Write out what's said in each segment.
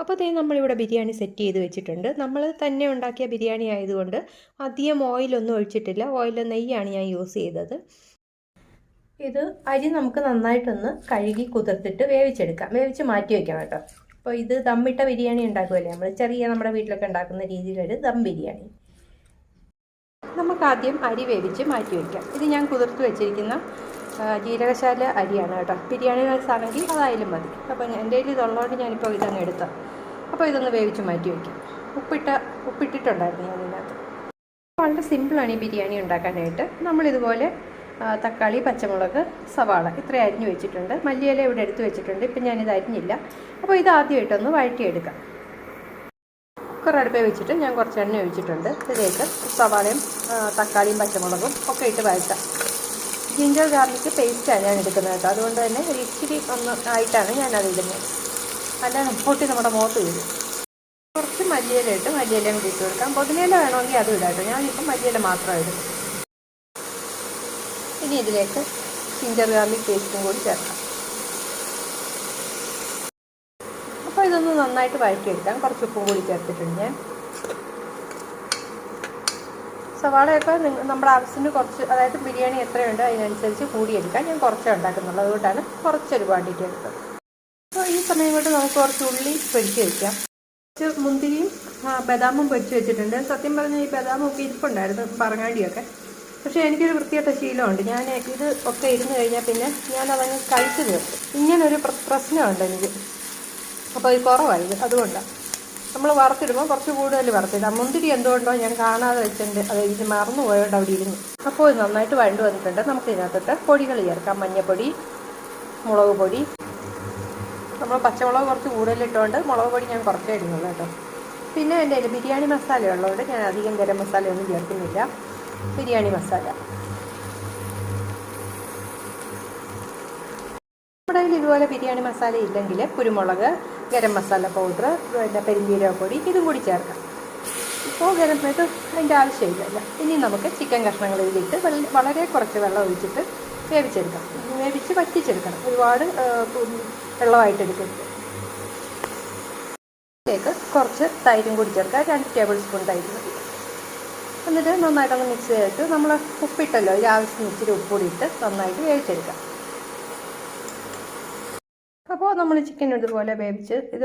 അപ്പോൾ അതേ നമ്മളിവിടെ ബിരിയാണി സെറ്റ് ചെയ്ത് വെച്ചിട്ടുണ്ട്. നമ്മൾ തന്നെ ഉണ്ടാക്കിയ ബിരിയാണി ആയതുകൊണ്ട് അധികം ഓയിലൊന്നും ഒഴിച്ചിട്ടില്ല. ഓയിൽ നെയ്യാണ് ഞാൻ യൂസ് ചെയ്തത്. ഇത് അരി നമുക്ക് നന്നായിട്ടൊന്ന് കഴുകി കുതിർത്തിട്ട് വേവിച്ചെടുക്കാം. വേവിച്ച് മാറ്റി വയ്ക്കാം കേട്ടോ. അപ്പോൾ ഇത് ദമ്മിട്ട ബിരിയാണി ഉണ്ടാക്കുമല്ലേ നമ്മൾ ചെറിയ നമ്മുടെ വീട്ടിലൊക്കെ ഉണ്ടാക്കുന്ന രീതിയിലൊരു ദം ബിരിയാണി. നമുക്ക് ആദ്യം അരി വേവിച്ച് മാറ്റി വയ്ക്കാം ഇത് ഞാൻ കുതിർത്ത് വെച്ചിരിക്കുന്ന ജീരകശാല അരിയാണ് കേട്ടോ. ബിരിയാണി റൈസ് അതായാലും മതി. അപ്പോൾ എന്റെ കയ്യിൽ ഇതുള്ളതുകൊണ്ട് ഞാനിപ്പോൾ ഇതങ്ങ് എടുത്ത അപ്പോൾ ഇതൊന്ന് വേവിച്ച് മാറ്റി വയ്ക്കും ഉപ്പിട്ട ഉപ്പിട്ടിട്ടുണ്ടായിരുന്നു ഞാൻ ഇതിനകത്ത്. വളരെ സിമ്പിളാണ് ഈ ബിരിയാണി ഉണ്ടാക്കാനായിട്ട്. നമ്മളിതുപോലെ തക്കാളി പച്ചമുളക് സവാള ഇത്രയും അരിഞ്ഞ് വെച്ചിട്ടുണ്ട്. മല്ലിയില ഇവിടെ എടുത്ത് വെച്ചിട്ടുണ്ട്. ഇപ്പം ഞാനിത് അരിഞ്ഞില്ല. അപ്പോൾ ഇത് ആദ്യമായിട്ടൊന്ന് വഴറ്റിയെടുക്കാം. കുക്കർ അടുപ്പേ വെച്ചിട്ട് ഞാൻ കുറച്ച് എണ്ണ ഒഴിച്ചിട്ടുണ്ട്. ഇതിലേക്ക് സവാളയും തക്കാളിയും പച്ചമുളകും ഒക്കെ ഇട്ട് വഴറ്റാം. ജിഞ്ചർ ഗാർലിക് പേസ്റ്റാണ് ഞാൻ എടുക്കുന്നത് കേട്ടോ. അതുകൊണ്ട് തന്നെ ഒരു ഇച്ചിരി ഒന്ന് ആയിട്ടാണ് ഞാനത് ഇടുന്നത്. അല്ലാതെ പൊട്ടി നമ്മുടെ മുഖത്ത് വരും കുറച്ച് മല്ലിയില ഇട്ട് മല്ലിയിലയും കൂടി ഇട്ട് കൊടുക്കാം. പൊതിനയില വേണമെങ്കിൽ അതും ഇടാം കേട്ടോ. ഞാനിപ്പം മല്ലിയില മാത്രം ഇടും. ഇനി ഇതിലേക്ക് ജിഞ്ചർ ഗാർലിക് പേസ്റ്റും കൂടി ചേർക്കാം. അപ്പോൾ ഇതൊന്ന് നന്നായിട്ട് വഴറ്റിയെടുക്കാം. കുറച്ച് ഉപ്പും കൂടി ചേർത്തിട്ടുണ്ട് ഞാൻ. സവാളയൊക്കെ നമ്മുടെ ആവശ്യത്തിന് കുറച്ച് അതായത് ബിരിയാണി എത്രയുണ്ട് അതിനനുസരിച്ച് കൂടിയെടുക്കാം. ഞാൻ കുറച്ചേ ഉണ്ടാക്കുന്നുള്ളൂ. അതുകൊണ്ടാണ് കുറച്ചൊരു ക്വാണ്ടിറ്റി എടുത്തത്. അപ്പോൾ ഈ സമയം കൊണ്ട് നമുക്ക് കുറച്ച് ഉള്ളി പൊരിച്ച് വയ്ക്കാം കുറച്ച് മുന്തിരിയും ബദാമും പൊരിച്ച് വെച്ചിട്ടുണ്ട്. സത്യം പറഞ്ഞാൽ ഈ ബദാമൊക്കെ ഇരിപ്പുണ്ടായിരുന്നു പറങ്ങാടിയൊക്കെ പക്ഷേ എനിക്കൊരു വൃത്തിയായിട്ട ശീലമുണ്ട്. ഞാൻ ഇത് ഒക്കെ ഇരുന്ന് കഴിഞ്ഞാൽ പിന്നെ ഞാൻ അതങ്ങ് കഴിച്ചു തീർത്തു ഇങ്ങനൊരു പ്ര- പ്രശ്നമുണ്ട് എനിക്ക്. അപ്പോൾ ഇത് കുറവായിരുന്നു അതുകൊണ്ടാണ് നമ്മൾ വറുത്തിടുമ്പോൾ കുറച്ച് കൂടുതൽ വറുത്തിടാം മുന്തിരി എന്തുകൊണ്ടോ ഞാൻ കാണാതെ വെച്ചിട്ടുണ്ട് അത് ഇത് മറന്നു പോയോണ്ട് അവിടെ ഇരുന്നു. അപ്പോൾ ഇത് നന്നായിട്ട് വഴണ്ട് വന്നിട്ടുണ്ട്. നമുക്ക് ഇതിനകത്തോട്ട് പൊടികൾ ചേർക്കാം. മഞ്ഞൾപ്പൊടി മുളക് പൊടി. നമ്മൾ പച്ചമുളക് കുറച്ച് കൂടുതലിട്ടുകൊണ്ട് മുളക് പൊടി ഞാൻ കുറച്ചേ ഇടുന്നുള്ളൂ കേട്ടോ. പിന്നെ എന്റെ ബിരിയാണി മസാല ഉള്ളതുകൊണ്ട് ഞാൻ അധികം ഗരം മസാലയൊന്നും ചേർക്കുന്നില്ല. ബിരിയാണി മസാല. കയ്യിൽ ഇതുപോലെ ബിരിയാണി മസാല ഇല്ലെങ്കിൽ കുരുമുളക് ഗരം മസാല പൗഡർ പിന്നെ പെരിഞ്ചീരക പൊടി ഇതും കൂടി ചേർക്കാം. ഇപ്പോൾ ഗരം ഇത് അതിന്റെ ആവശ്യമില്ലല്ലോ. ഇനി നമുക്ക് ചിക്കൻ കഷ്ണങ്ങൾ ഇതിലിട്ട് വളരെ കുറച്ച് വെള്ളം ഒഴിച്ചിട്ട് വേവിച്ചെടുക്കാം. വേവിച്ച് വറ്റിച്ചെടുക്കണം. ഒരുപാട് വെള്ളമായിട്ട് എടുക്കരുത്. ഇതിലേക്ക് കുറച്ച് തൈരും കൂടി ചേർക്കാം. രണ്ട് ടേബിൾ സ്പൂൺ തൈര് മതി എന്നിട്ട് നന്നായിട്ടൊന്ന് മിക്സ് ചെയ്തിട്ട് നമ്മൾ ഉപ്പിട്ടല്ലോ. ഒരു ആവശ്യത്തിന് ഇച്ചിരി ഉപ്പ് കൂടി ഇട്ട് നന്നായിട്ട് വേവിച്ചെടുക്കാം. അപ്പോൾ നമ്മൾ ചിക്കൻ ഇതുപോലെ വേവിച്ച് ഇത്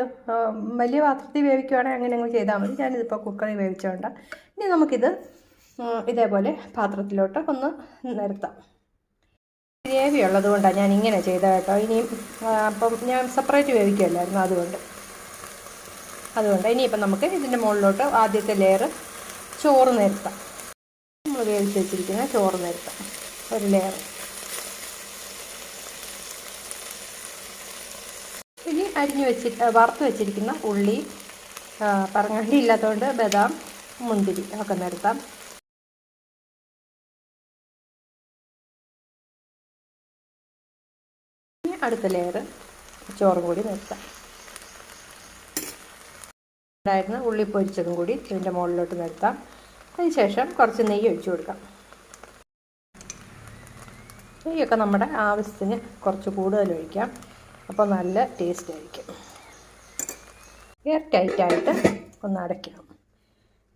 വലിയ പാത്രത്തിൽ വേവിക്കുവാണെങ്കിൽ അങ്ങനെ അങ്ങ് ചെയ്താൽ മതി. ഞാനിതിപ്പോൾ കുക്കറിൽ വേവിച്ചുകൊണ്ട് ഇനി നമുക്കിത് ഇതേപോലെ പാത്രത്തിലോട്ട് ഒന്ന് നിരത്താം. ഗ്രേവി ഉള്ളത് കൊണ്ടാണ് ഞാൻ ഇങ്ങനെ ചെയ്തത് കേട്ടോ. ഇനിയും അപ്പം ഞാൻ സെപ്പറേറ്റ് വേവിക്കുമല്ലായിരുന്നു അതുകൊണ്ട്. അതുകൊണ്ട് ഇനിയിപ്പം നമുക്ക് ഇതിന്റെ മുകളിലോട്ട് ആദ്യത്തെ ലെയർ ചോറ് നിരത്താം. നമ്മൾ വേവിച്ച് വെച്ചിരിക്കുന്ന ചോറ് നിരത്താം. ഒരു ലെയർ ഇനി അരിഞ്ഞു വെച്ചി വറുത്ത് വെച്ചിരിക്കുന്ന ഉള്ളി പറങ്ങാണ്ടി ഇല്ലാത്തതുകൊണ്ട് ബദാം മുന്തിരി ഒക്കെ നിരത്താം അടുത്ത ലെയർ ചോറും കൂടി നിർത്താം. ഉണ്ടായിരുന്ന ഉള്ളി പൊരിച്ചതും കൂടി ഇതിന്റെ മുകളിലോട്ട് നിർത്താം. അതിനുശേഷം കുറച്ച് നെയ്യ് ഒഴിച്ചു കൊടുക്കാം. നെയ്യൊക്കെ നമ്മുടെ ആവശ്യത്തിന് കുറച്ച് കൂടുതൽ ഒഴിക്കാം. അപ്പോൾ നല്ല ടേസ്റ്റ് ആയിരിക്കും. എയർ ടൈറ്റായിട്ട് ഒന്ന് അടയ്ക്കണം.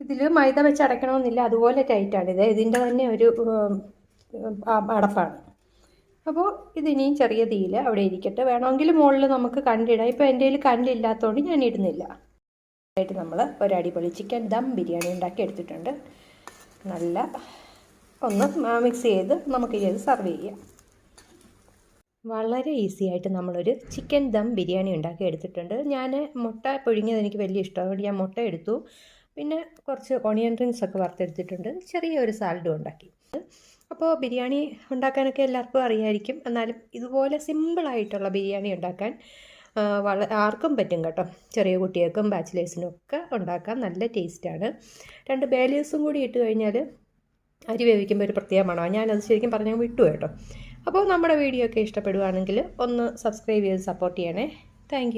ഇതിൽ മൈദ വെച്ച് അടയ്ക്കണമെന്നില്ല അതുപോലെ ഇത് ഇതിന്റെ തന്നെ ഒരു അടപ്പാണ്. അപ്പോൾ ഇതിനിയും ചെറിയ തീയിൽ അവിടെ ഇരിക്കട്ടെ. വേണമെങ്കിൽ മുകളിൽ നമുക്ക് കണ്ടിടാം. ഇപ്പോൾ എന്റെ കയ്യിൽ കണ്ടില്ലാത്തതുകൊണ്ട് ഞാൻ ഇടുന്നില്ല. ആയിട്ട് നമ്മൾ ഒരു അടിപൊളി ചിക്കൻ ദം ബിരിയാണി ഉണ്ടാക്കി എടുത്തിട്ടുണ്ട്. നല്ല ഒന്ന് മിക്സ് ചെയ്ത് നമുക്ക് ഇത് സെർവ് ചെയ്യാം. വളരെ ഈസി ആയിട്ട് നമ്മളൊരു ചിക്കൻ ദം ബിരിയാണി ഉണ്ടാക്കി എടുത്തിട്ടുണ്ട്. ഞാൻ മുട്ട പൊഴിഞ്ഞത് എനിക്ക് വലിയ ഇഷ്ടമാണ്. ഞാൻ മുട്ട എടുത്തു. പിന്നെ കുറച്ച് ഓണിയൻ റിങ്സ് ഒക്കെ വറുത്തെടുത്തിട്ടുണ്ട്. ചെറിയൊരു സാലഡും ഉണ്ടാക്കി. അപ്പോൾ ബിരിയാണി ഉണ്ടാക്കാനൊക്കെ എല്ലാവർക്കും അറിയായിരിക്കും. എന്നാലും ഇതുപോലെ സിമ്പിളായിട്ടുള്ള ബിരിയാണി ഉണ്ടാക്കാൻ വള ആർക്കും പറ്റും കേട്ടോ. ചെറിയ കുട്ടികൾക്കും ബാച്ചിലേഴ്സിനും ഒക്കെ ഉണ്ടാക്കാൻ നല്ല ടേസ്റ്റാണ് രണ്ട് ബേലേഴ്സും കൂടി ഇട്ട് കഴിഞ്ഞാൽ അരി വേവിക്കുമ്പോൾ ഒരു പ്രത്യേക മണമാണ്. ഞാനത് ശരിക്കും പറഞ്ഞാൽ വിട്ടു കേട്ടോ. അപ്പോൾ നമ്മുടെ വീഡിയോ ഒക്കെ ഇഷ്ടപ്പെടുകയാണെങ്കിൽ ഒന്ന് സബ്സ്ക്രൈബ് ചെയ്ത് സപ്പോർട്ട് ചെയ്യണേ. താങ്ക്